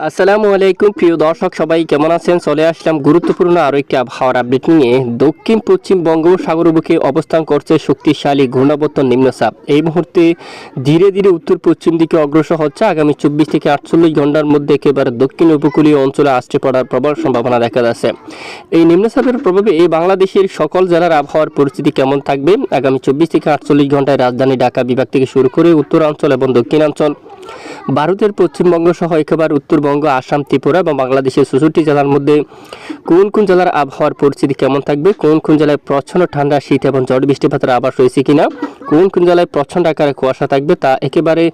আসসালামু আলাইকুম, প্রিয় দর্শক, সবাই কেমন আছেন? চলে আসলাম গুরুত্বপূর্ণ আরও একটি আবহাওয়ার আপডেট নিয়ে। দক্ষিণ, পশ্চিম বঙ্গোপসাগর বুকে অবস্থান করছে শক্তিশালী ঘূর্ণাবর্ত নিম্নচাপ। এই মুহূর্তে ধীরে ধীরে উত্তর পশ্চিম দিকে অগ্রসর হচ্ছে। আগামী চব্বিশ থেকে আটচল্লিশ ঘণ্টার মধ্যে একেবারে দক্ষিণ উপকূলীয় অঞ্চলে আসতে পড়ার প্রবল সম্ভাবনা দেখা যাচ্ছে। এই নিম্নচাপের প্রভাবে এই বাংলাদেশের সকল জেলার আবহাওয়ার পরিস্থিতি কেমন থাকবে? আগামী চব্বিশ থেকে আটচল্লিশ ঘন্টায় রাজধানী ঢাকা বিভাগ থেকে শুরু করে উত্তরাঞ্চল এবং দক্ষিণাঞ্চল। ভারতের পশ্চিমবঙ্গ সহ একেবারে উত্তরবঙ্গ, আসাম, ত্রিপুরা এবং বাংলাদেশের চৌষট্টি জেলার মধ্যে কোন কোন জেলার আবহাওয়ার পরিস্থিতি কেমন থাকবে? কোন কোন জেলায় প্রচ্ছন্ন ঠান্ডা, শীত এবং ঝড় বৃষ্টিপাতের আবাস রয়েছে কিনা? কোন কোন জেলায় প্রচণ্ড আকারে কুয়াশা থাকবে, তা একেবারে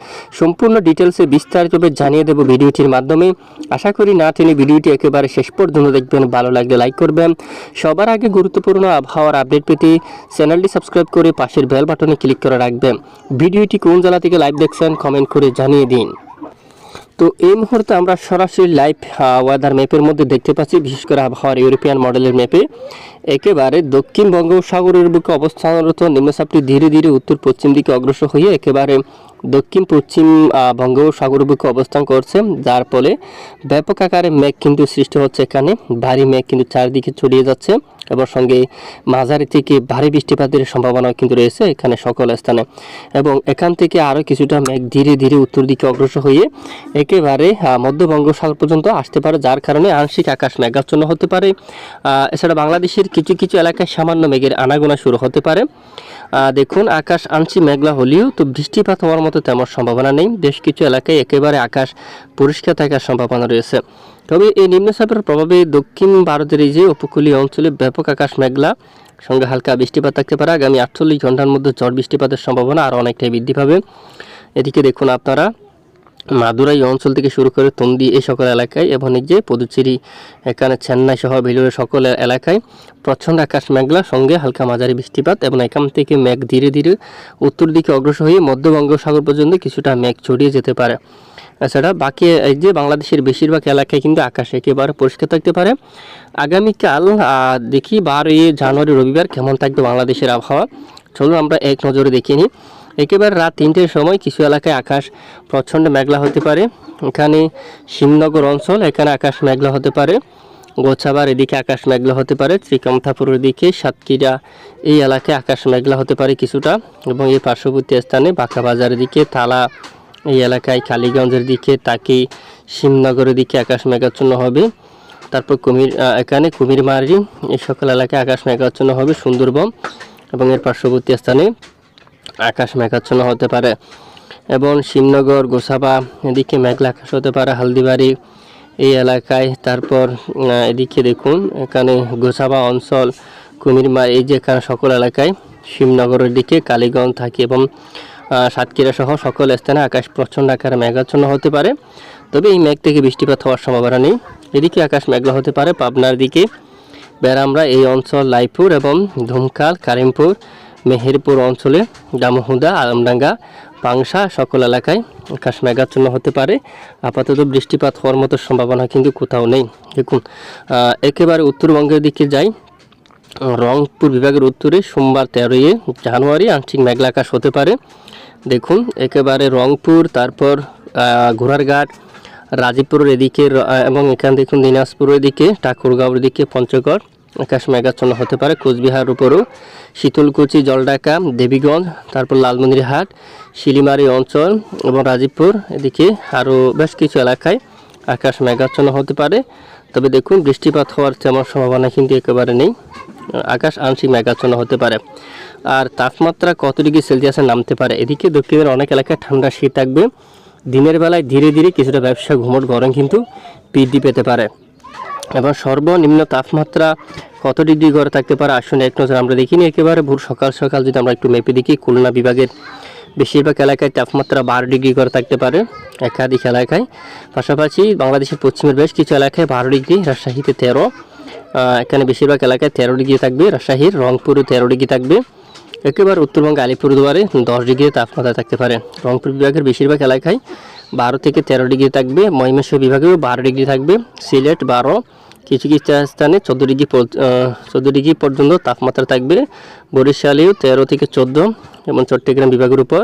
সম্পূর্ণ ডিটেলসে বিস্তারিতভাবে জানিয়ে দেবো ভিডিওটির মাধ্যমে। আশা করি না টেনে ভিডিওটি একেবারে শেষ পর্যন্ত দেখবেন, ভালো লাগলে লাইক করবেন। সবার আগে গুরুত্বপূর্ণ আবহাওয়ার আপডেট পেতে চ্যানেলটি সাবস্ক্রাইব করে পাশের বেল বাটনে ক্লিক করে রাখবেন। ভিডিওটি কোন জেলা থেকে লাইভ দেখছেন, কমেন্ট করে জানিয়ে দিন। তো এই মুহূর্তে আমরা সরাসরি লাইভ ওয়েদার ম্যাপের মধ্যে দেখতে পাচ্ছি, বিশেষ করে আবহাওয়ার ইউরোপিয়ান মডেলের ম্যাপে একেবারে দক্ষিণ বঙ্গোপসাগরের বুকে অবস্থানরত নিম্নচাপটি ধীরে ধীরে উত্তর পশ্চিম দিকে অগ্রসর হয়ে একেবারে দক্ষিণ পশ্চিম আহ, বঙ্গোপসাগরের বুকে অবস্থান করছে যার ফলে ব্যাপক আকারে মেঘ কিন্তু সৃষ্টি হচ্ছে এখানে। ভারী মেঘ কিন্তু চারিদিকে ছড়িয়ে যাচ্ছে এবং সঙ্গে মাঝারি থেকে ভারী বৃষ্টিপাতের সম্ভাবনা কিন্তু রয়েছে এখানে সকল স্থানে। এবং এখান থেকে আরও কিছুটা মেঘ ধীরে ধীরে উত্তর দিকে অগ্রসর হয়ে একেবারে মধ্য বঙ্গোপসাগর পর্যন্ত আসতে পারে যার কারণে আংশিক আকাশ মেঘাচ্ছন্ন হতে পারে। এছাড়া বাংলাদেশের কিছু কিছু এলাকায় সামান্য মেঘের আনাগোনা শুরু হতে পারে। দেখুন, আকাশ আংশিক মেঘলা হলেও তো বৃষ্টিপাত হওয়ার মতো তেমন সম্ভাবনা নেই। বেশ কিছু এলাকায় একেবারে আকাশ পরিষ্কার থাকার সম্ভাবনা রয়েছে। তবে এই নিম্নচাপের প্রভাবে দক্ষিণ ভারতের এই যে উপকূলীয় অঞ্চলে ব্যাপক আকাশ মেঘলা, সঙ্গে হালকা বৃষ্টিপাত থাকতে পারে। আগামী আটচল্লিশ ঘণ্টার মধ্যে ঝড় বৃষ্টিপাতের সম্ভাবনা আরও অনেকটাই বৃদ্ধি পাবে। এদিকে দেখুন আপনারা মাদুরাই অঞ্চল থেকে শুরু করে তন্দি এই সকল এলাকায় এবং এই যে পদুচেরি, এখানে চেন্নাই সহ বেলুরের সকল এলাকায় প্রচণ্ড আকাশ মেঘলা সঙ্গে হালকা মাঝারি বৃষ্টিপাত এবং এখান থেকে মেঘ ধীরে ধীরে উত্তর দিকে অগ্রসর হয়ে মধ্য বঙ্গোপসাগর পর্যন্ত কিছুটা মেঘ ছড়িয়ে যেতে পারে। এছাড়া বাকি এই যে বাংলাদেশের বেশিরভাগ এলাকায় কিন্তু আকাশ একেবারে পরিষ্কার থাকতে পারে। আগামীকাল দেখি বারোই জানুয়ারি, রবিবার কেমন থাকবে বাংলাদেশের আবহাওয়া। চলুন আমরা এক নজরে দেখে নিই। একেবারে রাত তিনটের সময় কিছু এলাকায় আকাশ প্রচণ্ড মেঘলা হতে পারে। এখানে শিবনগর অঞ্চল, এখানে আকাশ মেঘলা হতে পারে। গোছাবার এদিকে আকাশ মেঘলা হতে পারে। ত্রিকামথাপুরের দিকে সাতক্ষীরা এই এলাকায় আকাশ মেঘলা হতে পারে কিছুটা এবং এই পার্শ্ববর্তী স্থানে বাঁকা বাজারের দিকে তালা এই এলাকায় কালীগঞ্জের দিকে তাকি শিবনগরের দিকে আকাশ মেঘাচ্ছন্ন হবে। তারপর কুমির এখানে কুমিরমারি এই সকল এলাকায় আকাশ মেঘাচ্ছন্ন হবে সুন্দরবন এবং এর পার্শ্ববর্তী স্থানে আকাশ মেঘাচ্ছন্ন হতে পারে এবং শিবনগর, গোসাবা, এদিকে মেঘলা আকাশ হতে পারে, হালদিবাড়ি এই এলাকায়। তারপর এদিকে দেখুন, এখানে গোসাবা অঞ্চল, কুমিরমা, এই যে এখানে সকল এলাকায় শিবনগরের দিকে কালীগঞ্জ থাকে এবং সাতক্ষীরা সহ সকল স্থানে আকাশ প্রচণ্ড আকারে মেঘাচ্ছন্ন হতে পারে। তবে এই মেঘ থেকে বৃষ্টিপাত হওয়ার সম্ভাবনা নেই। এদিকে আকাশ মেঘলা হতে পারে, পাবনার দিকে। বেড়ামরা এই অঞ্চল, লাইপুর এবং ধুমকাল কারিমপুর মেহেরপুর অঞ্চলে দামহুদা আলমডাঙ্গা পাংশা সকল এলাকায় আকাশ মেঘাচ্ছন্ন হতে পারে। আপাতত বৃষ্টিপাত হওয়ার মতো সম্ভাবনা কিন্তু কোথাও নেই। দেখুন একেবারে উত্তরবঙ্গের দিকে যাই, রংপুর বিভাগের উত্তরে সোমবার তেরোই জানুয়ারি আংশিক মেঘলা আকাশ হতে পারে। দেখুন, একেবারে রংপুর, তারপর ঘোড়ারঘাট, রাজীবপুরের এদিকে এবং এখান দেখুন দিনাজপুরের দিকে, ঠাকুরগাঁওর দিকে, পঞ্চগড় আকাশ মেঘাচ্ছন্ন হতে পারে, কোচবিহার উপরও। শীতলকুচি জলডাকা দেবীগঞ্জ, তারপর লালমন্দিরহাট শিলিমারি অঞ্চল এবং রাজীবপুর। এদিকে আরও বেশ কিছু এলাকায় আকাশ মেঘাচ্ছন্ন হতে পারে। তবে দেখুন, বৃষ্টিপাত হওয়ার তেমন সম্ভাবনা কিন্তু একেবারে নেই। আকাশ আংশিক মেঘাচ্ছন্ন হতে পারে। আর তাপমাত্রা কত ডিগ্রি সেলসিয়াসে নামতে পারে? এদিকে দক্ষিণের অনেক এলাকায় ঠান্ডা শীত থাকবে। দিনের বেলায় ধীরে ধীরে কিছুটা ব্যবসা ঘুমট গরম কিন্তু বৃদ্ধি পেতে পারে। এবং সর্বনিম্ন তাপমাত্রা কত ডিগ্রি ঘরে থাকতে পারে? আসুন এক নজর আমরা দেখিনি একেবারে। ভোর সকাল সকাল যদি আমরা একটু মেপে দেখি, খুলনা বিভাগের বেশিরভাগ এলাকায় তাপমাত্রা বারো ডিগ্রি করে থাকতে পারে, একাধিক এলাকায়। পাশাপাশি বাংলাদেশের পশ্চিমের বেশ কিছু এলাকায় বারো ডিগ্রি, রাজশাহীতে তেরো এখানে বেশিরভাগ এলাকায় তেরো ডিগ্রি থাকবে, রাজশাহীর রংপুরে তেরো ডিগ্রি থাকবে। একেবারে উত্তরবঙ্গ, আলিপুরদুয়ারে দশ ডিগ্রি তাপমাত্রা থাকতে পারে। রংপুর বিভাগের বেশিরভাগ এলাকায় বারো থেকে তেরো ডিগ্রি থাকবে, ময়মনসিংহ বিভাগেও বারো ডিগ্রি থাকবে, সিলেট বারো, কিছু কিছু স্থানে চোদ্দ ডিগ্রি চোদ্দ ডিগ্রি পর্যন্ত তাপমাত্রা থাকবে। বরিশালেও তেরো থেকে চোদ্দ এবং চট্টগ্রাম বিভাগের উপর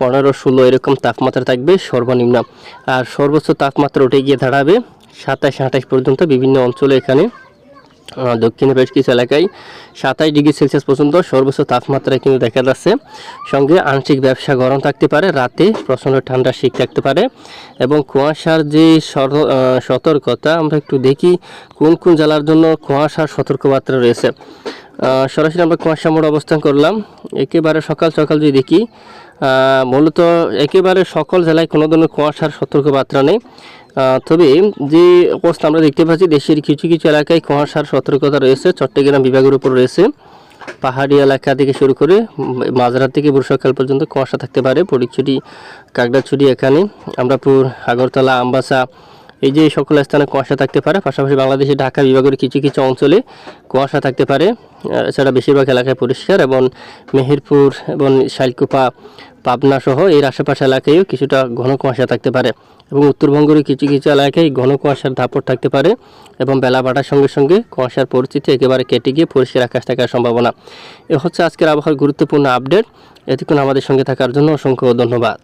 পনেরো, ষোলো এরকম তাপমাত্রা থাকবে সর্বনিম্ন। আর সর্বোচ্চ তাপমাত্রা উঠে গিয়ে দাঁড়াবে সাতাশ, আঠাশ পর্যন্ত বিভিন্ন অঞ্চলে এখানে। দক্ষিণে বেশ কিছু এলাকায় সাতাশ ডিগ্রি সেলসিয়াস পর্যন্ত সর্বোচ্চ তাপমাত্রায় কিন্তু দেখা যাচ্ছে। সঙ্গে আংশিক ব্যবসা গরম থাকতে পারে, রাতে প্রচণ্ড ঠান্ডা শীত থাকতে পারে এবং কুয়াশার যে সতর্কতা, আমরা একটু দেখি কোন কোন জেলার জন্য কুয়াশার সতর্কবার্তা রয়েছে। সরাসরি আমরা কুয়াশা মোড় অবস্থান করলাম। একেবারে সকাল সকাল যদি দেখি মূলত একেবারে সকল জেলায় কোনো ধরনের কুয়াশার সতর্কবার্তা নেই। তবে যে অবস্থা আমরা দেখতে পাচ্ছি, দেশের কিছু কিছু এলাকায় কুয়াশার সতর্কতা রয়েছে, চট্টগ্রাম বিভাগের উপর রয়েছে। পাহাড়ি এলাকা থেকে শুরু করে মাঝরাত থেকে বর্ষাকাল পর্যন্ত কুয়াশা থাকতে পারে। পরিকছুটি কাকড়াছুটি এখানে। আমরা পুর আগরতলা, আমবাসা এই যে সকল স্থানে কুয়াশা থাকতে পারে, পাশাপাশি বাংলাদেশের ঢাকা বিভাগের কিছু কিছু অঞ্চলে কুয়াশা থাকতে পারে। এছাড়া বেশিরভাগ এলাকায় পরিষ্কার এবং মেহেরপুর এবং শাইলকুপা পাবনা সহ এর আশেপাশে এলাকায়ও কিছুটা ঘন কুয়াশা থাকতে পারে এবং উত্তরবঙ্গের কিছু কিছু এলাকায় ঘন কুয়াশার ধাপড় থাকতে পারে এবং বেলা বাড়ার সঙ্গে সঙ্গে কুয়াশার পরিস্থিতি একেবারে কেটে গিয়ে পরিষ্কার আকাশ থাকার সম্ভাবনা। এ হচ্ছে আজকের আবহাওয়ার গুরুত্বপূর্ণ আপডেট। এতক্ষণ আমাদের সঙ্গে থাকার জন্য অসংখ্য ধন্যবাদ।